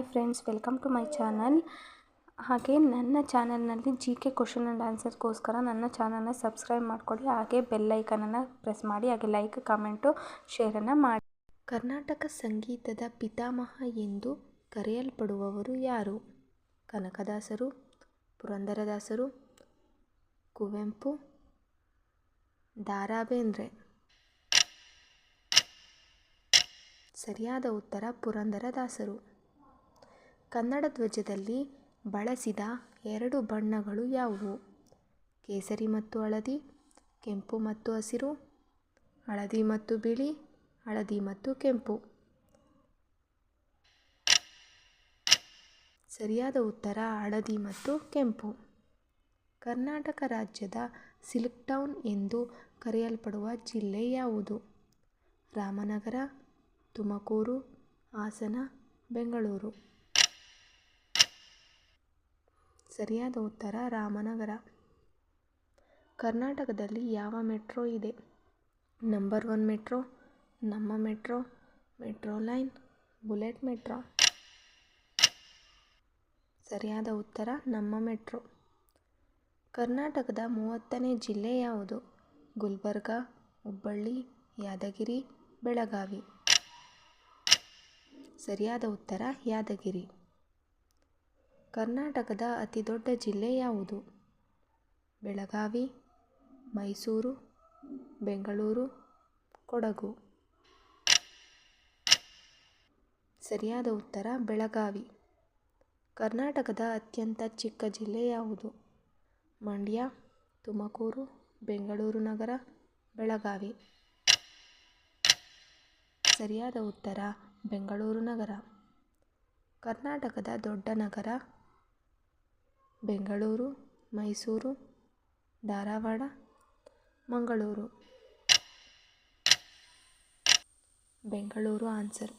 Hi friends, welcome to my channel. ಹಾಗೆ ನನ್ನ ಚಾನಲ್ನಲ್ಲಿ ಜಿ ಕೆ ಕ್ವಶನ್ ಆ್ಯಂಡ್ ಆನ್ಸರ್ಸ್ಗೋಸ್ಕರ ನನ್ನ ಚಾನಲ್ನ ಸಬ್ಸ್ಕ್ರೈಬ್ ಮಾಡ್ಕೊಳ್ಳಿ, ಹಾಗೆ ಬೆಲ್ಲೈಕನನ್ನು ಪ್ರೆಸ್ ಮಾಡಿ, ಹಾಗೆ ಲೈಕ್, ಕಮೆಂಟು, ಶೇರನ್ನು ಮಾಡಿ. ಕರ್ನಾಟಕ ಸಂಗೀತದ ಪಿತಾಮಹ ಎಂದು ಕರೆಯಲ್ಪಡುವವರು ಯಾರು? ಕನಕದಾಸರು, ಪುರಂದರದಾಸರು, ಕುವೆಂಪು, ದಾರಾಬೇಂದ್ರೆ. ಸರಿಯಾದ ಉತ್ತರ ಪುರಂದರದಾಸರು. ಕನ್ನಡ ಧ್ವಜದಲ್ಲಿ ಬಳಸಿದ ಎರಡು ಬಣ್ಣಗಳು ಯಾವುವು? ಕೇಸರಿ ಮತ್ತು ಹಳದಿ, ಕೆಂಪು ಮತ್ತು ಹಸಿರು, ಹಳದಿ ಮತ್ತು ಬಿಳಿ, ಹಳದಿ ಮತ್ತು ಕೆಂಪು. ಸರಿಯಾದ ಉತ್ತರ ಹಳದಿ ಮತ್ತು ಕೆಂಪು. ಕರ್ನಾಟಕ ರಾಜ್ಯದ ಸಿಲ್ಕ್ ಟೌನ್ ಎಂದು ಕರೆಯಲ್ಪಡುವ ಜಿಲ್ಲೆ ಯಾವುದು? ರಾಮನಗರ, ತುಮಕೂರು, ಹಾಸನ, ಬೆಂಗಳೂರು. ಸರಿಯಾದ ಉತ್ತರ ರಾಮನಗರ. ಕರ್ನಾಟಕದಲ್ಲಿ ಯಾವ ಮೆಟ್ರೋ ಇದೆ? Number one metro, Namma metro metro line, bullet metro. ಸರಿಯಾದ ಉತ್ತರ ನಮ್ಮ ಮೆಟ್ರೋ. ಕರ್ನಾಟಕದ ಮೂವತ್ತನೇ ಜಿಲ್ಲೆ ಯಾವುದು? ಗುಲ್ಬರ್ಗ, ಹುಬ್ಬಳ್ಳಿ, ಯಾದಗಿರಿ, ಬೆಳಗಾವಿ. ಸರಿಯಾದ ಉತ್ತರ ಯಾದಗಿರಿ. ಕರ್ನಾಟಕದ ಅತಿ ದೊಡ್ಡ ಜಿಲ್ಲೆ ಯಾವುದು? ಬೆಳಗಾವಿ, ಮೈಸೂರು, ಬೆಂಗಳೂರು, ಕೊಡಗು. ಸರಿಯಾದ ಉತ್ತರ ಬೆಳಗಾವಿ. ಕರ್ನಾಟಕದ ಅತ್ಯಂತ ಚಿಕ್ಕ ಜಿಲ್ಲೆ ಯಾವುದು? ಮಂಡ್ಯ, ತುಮಕೂರು, ಬೆಂಗಳೂರು ನಗರ, ಬೆಳಗಾವಿ. ಸರಿಯಾದ ಉತ್ತರ ಬೆಂಗಳೂರು ನಗರ. ಕರ್ನಾಟಕದ ದೊಡ್ಡ ನಗರ ಬೆಂಗಳೂರು ಮೈಸೂರು ಧಾರವಾಡ ಮಂಗಳೂರು. ಬೆಂಗಳೂರು ಆನ್ಸರ್.